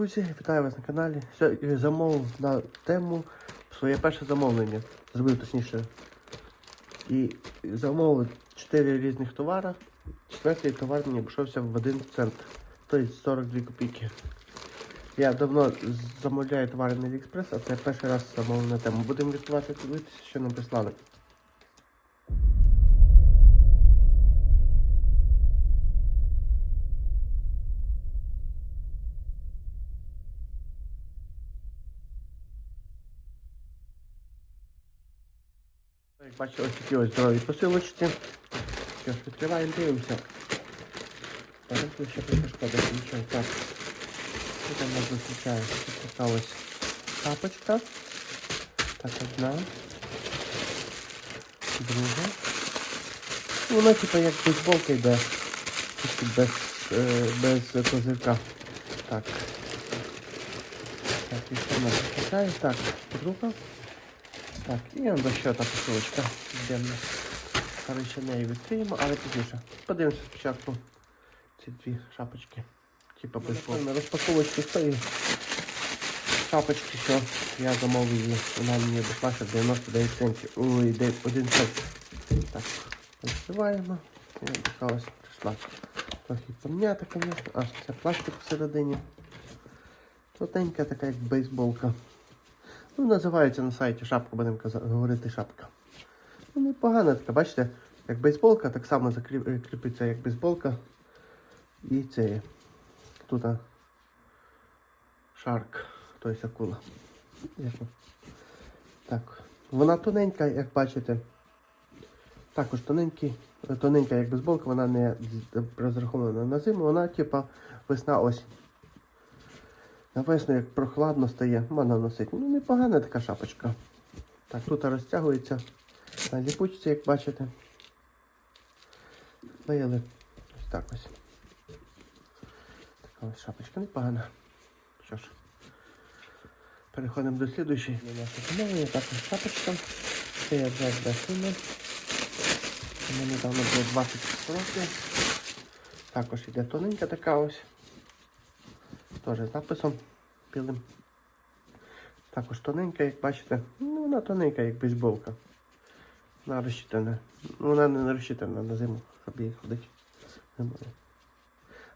друзі, вітаю вас на каналі. Замовив на тему своє перше замовлення. Зробив точніше. І замовив 4 різних товари. Четвертий товар мені обійшовся в 1 цент, тобто 42 копійки. Я давно замовляю товари на Аліекспрес, а це перший раз замовив на тему. Будемо відкривати дивитися, що нам прислали. Бачите, ось такі ось здорові посилочки. Що ж, відкриваємо, дивимося. Зараз ще шкода, нічого. Так. Що там нас зустрічає? Тут така ось шапочка. Так, одна. Друга. Ну, Вона типа як бейсболка йде. Без, е, без козирка. Так. Так, і що нас зустрічає? Так, друга. Так, і до ще та посилочка. Йдемо. Коротше, неї відкриємо, але пізніше. Подивимося спочатку ці дві шапочки. Типа безпечно. Розпаковочки з тої шапочки, що я замовив її. Вона мені обійшлася 99 центів. Ой, 1 цент. Так, відкриваємо. І така ось прийшла. Трохи пом'ята, звісно. Аж це пластик всередині. Тотенька така, як бейсболка. Ну, називається на сайті шапка, будемо говорити шапка. Ну, непогана така, бачите, як бейсболка, так само закріп- е, як бейсболка. І це тут шарк, тобто акула. Так. Вона тоненька, як бачите. Також тоненький, е, тоненька як бейсболка, вона не розрахована на зиму, вона типа весна осінь. На весну, як прохладно стає, можна носити. Ну, непогана така шапочка. Так, тут розтягується на ліпучці, як бачите. Клеїли ось так ось. Така ось шапочка непогана. Що ж, переходимо до слідуючої. До нашої замовлення. Також шапочка. Це я взяв для сина. Йому недавно було 20 років. Також іде тоненька така ось. Теж з написом білим. Також тоненька, як бачите. Ну, вона тоненька, як бейсболка. Вона розчитана. Ну, вона не розчитана на зиму, щоб її ходити. Зимою.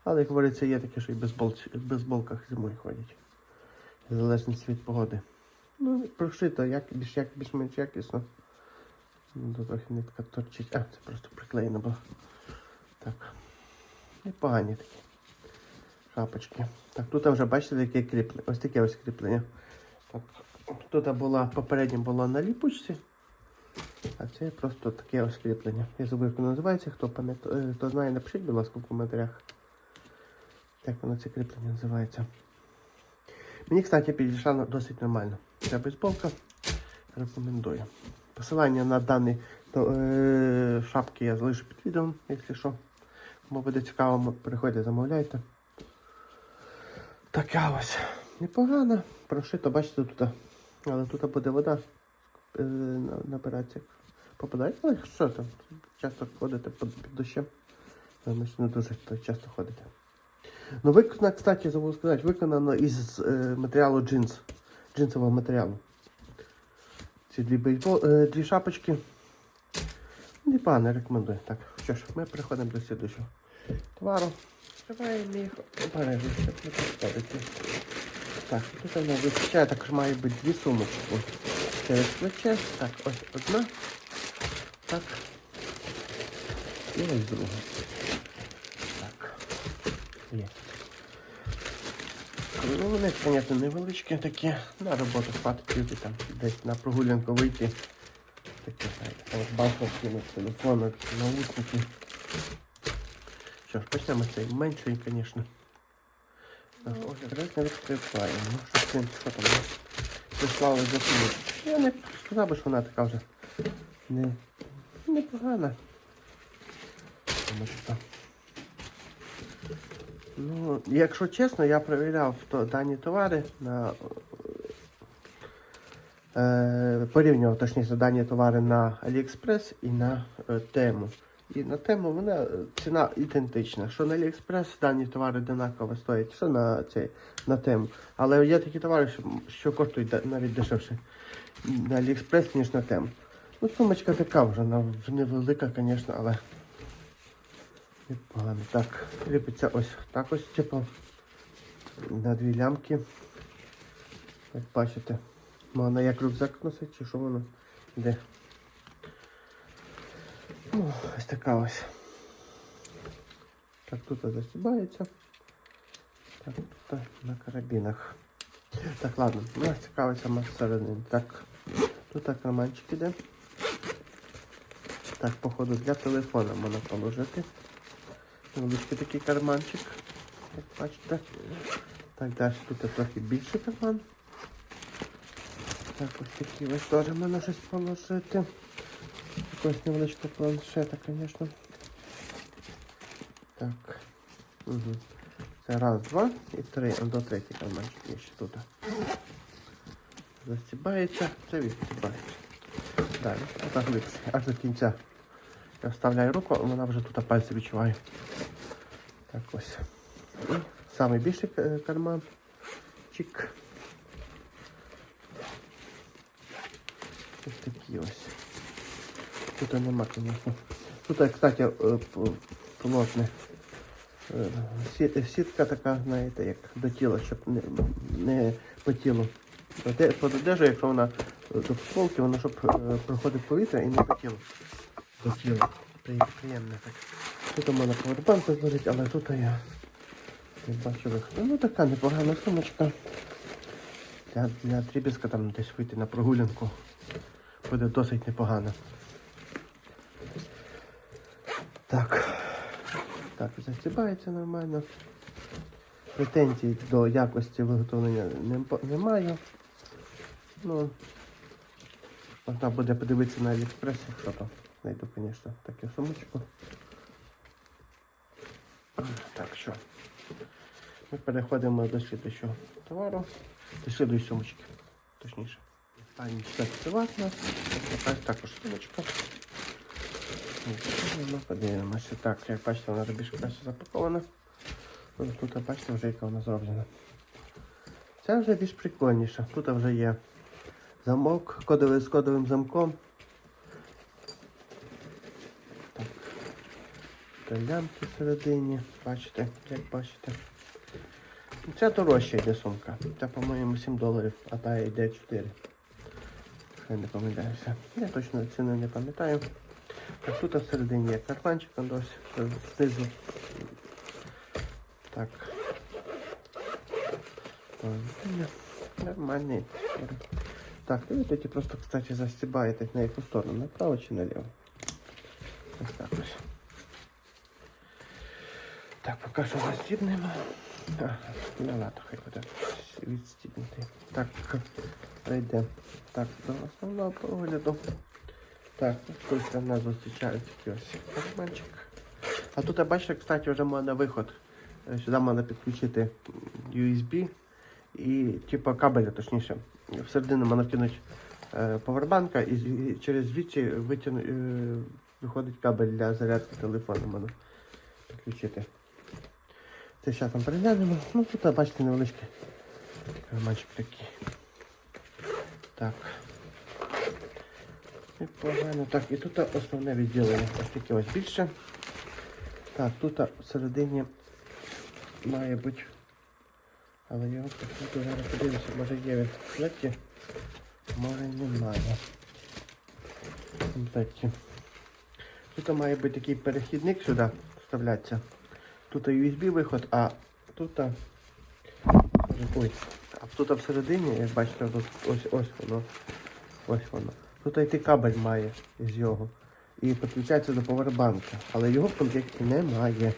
Але, як говориться, є таке, що і в бейсболках зимою ходять. В залежності від погоди. Ну, прошито, як, більш, як, більш-менш якісно. Ну, Тут трохи нитка торчить. А, це просто приклеєно було. Так. Непогані такі шапочки. Так, тут вже бачите таке кріплення. Ось таке ось кріплення. Так, тут була попередньо була на ліпучці, а це просто таке ось кріплення. Я забув, як воно називається. Хто пам'ятає, хто знає, напишіть, будь ласка, в коментарях. Як воно це кріплення називається. Мені, кстати, підійшла досить нормально. Ця бейсболка. Рекомендую. Посилання на дані то, е, шапки я залишу під відео, якщо що. Кому буде цікаво, переходьте, замовляйте. Така ось. Непогана. Прошито, бачите, тут. Але тут буде вода е, на- набиратися. Попадає. Але що там? Часто ходите під, дощем. Значить, не дуже часто ходите. Ну, виконано, кстати, забув сказати, виконано із е, матеріалу джинс. Джинсового матеріалу. Ці дві бейсбол, е, дві шапочки. Непогано, рекомендую. Так, що ж, ми переходимо до слідчого товару. Відкриваємо їх обережно, щоб не підходити. Так, тут вона вистачає, також має бути дві сумочки. Через плече. Так, ось одна. Так. І ось друга. Так. Є. Ну, вони, звісно, невеличкі такі. На роботу хватить люди там десь на прогулянку вийти. Такі, знаєте, там банковські на телефони, наушники. Що ж, почнемо цієї меншої, звісно. Так, ось якраз відкриваємо. Ну, що з цим, що там прислали за. Я не сказав би, що вона така вже не, непогана. Що, Ну, якщо чесно, я перевіряв то, дані товари на е, порівнював точніше дані товари на AliExpress і на е, тему. І на тему вона е, ціна ідентична. Що на Аліекспрес дані товари однаково стоять, що на цей на тему. Але є такі товари, що, що коштують навіть дешевше на Аліекспрес, ніж на тему. Ну, сумочка така вже, вона невелика, звісно, але непогано. Так, кріпиться ось так ось, типу, на дві лямки. Як бачите, можна як рюкзак носити, чи що воно йде. Ну, ось така ось. Так, тут застібається. Так, тут на карабінах. Так, ладно, ну ось цікавить сама всередині. Так, тут так карманчик іде. Так, походу для телефона можна положити. Невеличкий такий карманчик, як бачите. Так, далі тут трохи більший карман. Так, ось такі ось теж можна щось положити. Якогось невеличкого планшета, звісно. Так. Угу. Це раз, два і три. А до третій карманчик є ще тут. Застібається, це відстібається. Далі. Отак липше. Аж до кінця. Я вставляю руку, вона вже тут пальці відчуває. Так ось. І самий більший е, Ось такі ось. Тут нема, конечно. Тут, кстати, е, плотне. Е, Сітка така, знаєте, як до тіла, щоб не, не по тілу. Под одежу, якщо вона е, до футболки, вона щоб проходить повітря і не по тілу. До тіла. При- Приємно так. Тут у мене повербанк зложить, але тут я не бачу виходу. Ну така непогана сумочка. Для, для дрібізка там десь вийти на прогулянку. Буде досить непогано. Так. Так, застібається нормально. Претензій до якості виготовлення немає. Ну, можна буде подивитися на Аліекспресі, якщо то знайду, звісно, таку сумочку. Так, що? Ми переходимо до слідчого товару, до слідчої сумочки, точніше. Останній у нас. Також сумочка. Ну, подивимося. Так, як бачите, вона більш краще запакована. Тут бачите вже яка вона зроблена. Це вже більш прикольніше. Тут вже є замок, кодовий з кодовим замком. Так. Та всередині. Бачите, як бачите. Це дорожча йде сумка. Це, по-моєму, 7 доларів, а та йде 4. Я не пам'ятаюся. Я точно ціни не пам'ятаю. Так, тут всередині є карманчик, он ось е, знизу. Так. Ой, Нормальний. Так, і ви тоді просто, кстати, застібаєте на яку сторону, направо чи наліво. Ось так ось. Так, поки що застібнемо. А, Ну ладно, хай буде відстібнути. Так, прийде. Так, до основного погляду. Так, тут нас зустрічають такий ось карманчик. А тут, я бачите, кстати, вже можна виход. Е, Сюди можна підключити USB і типу кабеля, точніше. Всередину можна вкинути е, повербанка і через звідси витягну, е, виходить кабель для зарядки телефону можна підключити. Це зараз там переглянемо. Ну тут, бачите, невеличкий карманчик такий. Так. Непогано. Так, і тут основне відділення. Ось таке ось більше. Так, тут всередині має бути. Але я тут зараз подивлюся, може є він в комплекті, може немає. В комплекті. Тут має бути такий перехідник сюди вставлятися. Тут USB виход, а тут. Ой, а тут всередині, як бачите, тут ось ось воно. Ось воно. Тут йти кабель має з його. І підключається до повербанка. Але його в комплекті немає.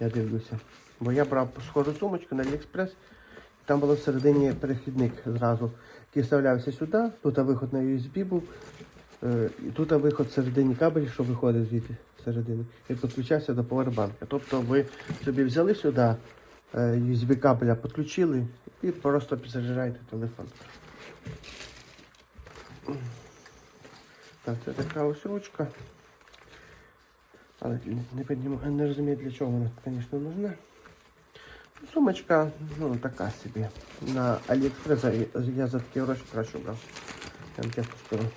Я дивлюся. Бо я брав схожу сумочку на Aliexpress. Там було всередині перехідник зразу, який вставлявся сюди. Тут виход на USB був. е, І тут виход всередині кабель, що виходить звідти всередини. І підключався до повербанка. Тобто ви собі взяли сюди е, USB кабеля, підключили і просто підзаряджаєте телефон. Так, це така ось ручка. Але не, не, підніму- не розумію, для чого вона, звісно, нужна. Сумочка, ну, така собі. На Аліекспрес я- я за такі гроші краще брав. Я вам чесно скажу.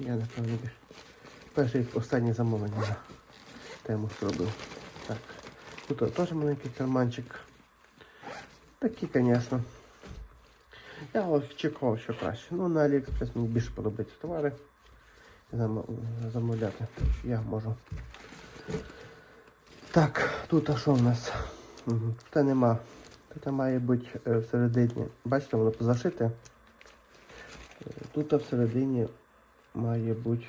Я напевно більш. Перше і останнє замовлення на тему зробив. Так. Тут теж маленький карманчик. Такі, звісно. Я очікував, що краще. Ну, на Аліекспрес мені більше подобаються товари. Зам- Замовляти. Я можу. Так, тут а що в нас? Угу. Тут нема. Тут має бути е, всередині. Бачите, воно позашите. Е, Тут всередині має бути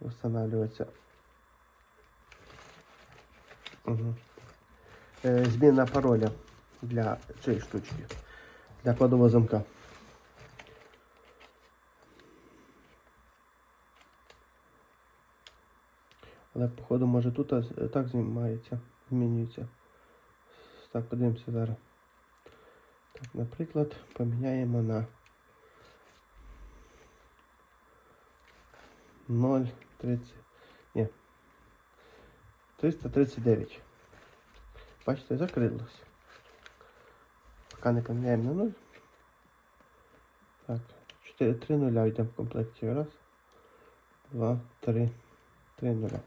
встановлюватися. Угу. Зміна пароля для цієї штучки. Для кодового замка. Але походу може тут так знімається, змінюється. Так, подивимося зараз. Так, наприклад, поміняємо на 0,30. Ні. 339. Бачите, закрилося. Поки не поміняємо на 0. Так, 4, 3 нуля йдемо в комплекті. Раз, два, три. Три нуля.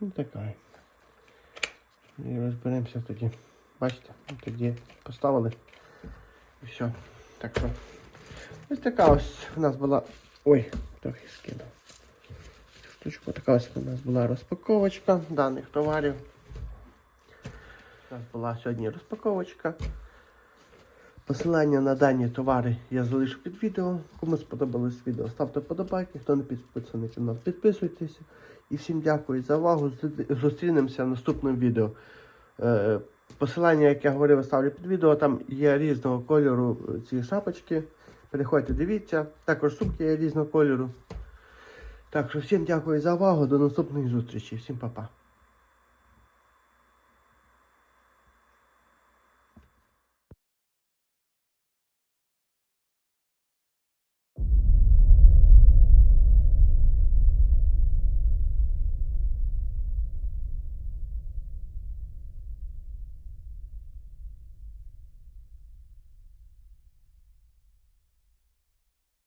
Ну така. І розберемося тоді. Бачите, тоді поставили. І все. Так що. Ось така ось у нас була. Ой, трохи скинув. Штучку, така ось у нас була розпаковочка даних товарів. У нас була сьогодні розпаковочка. Посилання на дані товари я залишу під відео. Кому сподобалось відео, ставте подобайки. Хто не підписаний на канал, підписуйтесь. І всім дякую за увагу. Зустрінемося в наступному відео. Е, Посилання, як я говорив, ставлю під відео. Там є різного кольору е, ці шапочки. Переходьте, дивіться. Також сумки є різного кольору. Так що всім дякую за увагу. До наступної зустрічі. Всім па-па.